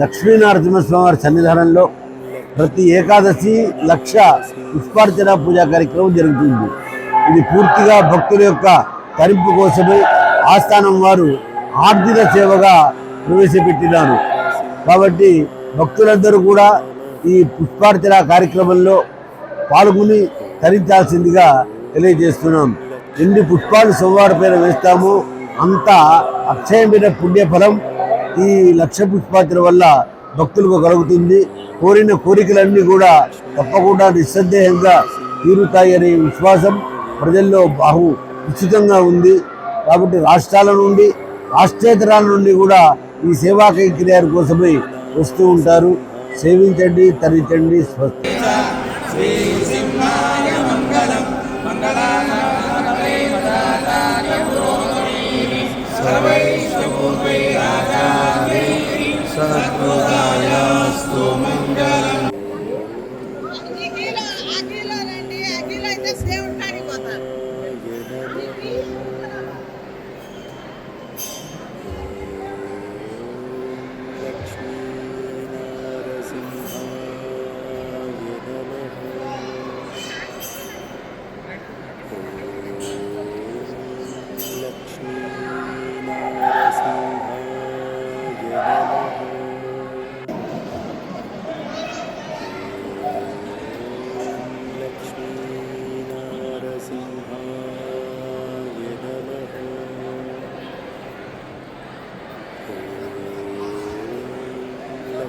లక్ష్మీనరసింహస్వామి వారి సన్నిధానంలో ప్రతి ఏకాదశి లక్ష పుష్పార్చన పూజా కార్యక్రమం జరుగుతుంది. ఇది పూర్తిగా భక్తుల యొక్క తరింపు కోసమే ఆస్థానం వారు ఆర్థిక సేవగా ప్రవేశపెట్టినారు. కాబట్టి భక్తులందరూ కూడా ఈ పుష్పార్చన కార్యక్రమంలో పాల్గొని తరించాల్సిందిగా తెలియజేస్తున్నాం. ఎన్ని పుష్పాలు సోమవారం పైన వేస్తామో అంత అక్షయమైన పుణ్యఫలం ఈ లక్ష పుష్పార్చన వల్ల భక్తులకు కలుగుతుంది. కోరిన కోరికలన్నీ కూడా తప్పకుండా నిస్సందేహంగా తీరుతాయనే విశ్వాసం ప్రజల్లో బాహు ఉచితంగా ఉంది. కాబట్టి రాష్ట్రాల నుండి రాష్ట్రేతరాల నుండి కూడా ఈ సేవా కైంకర్యాల కోసమై వస్తూ ఉంటారు. సేవించండి తరించండి స్వస్తి. Господа.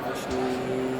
actually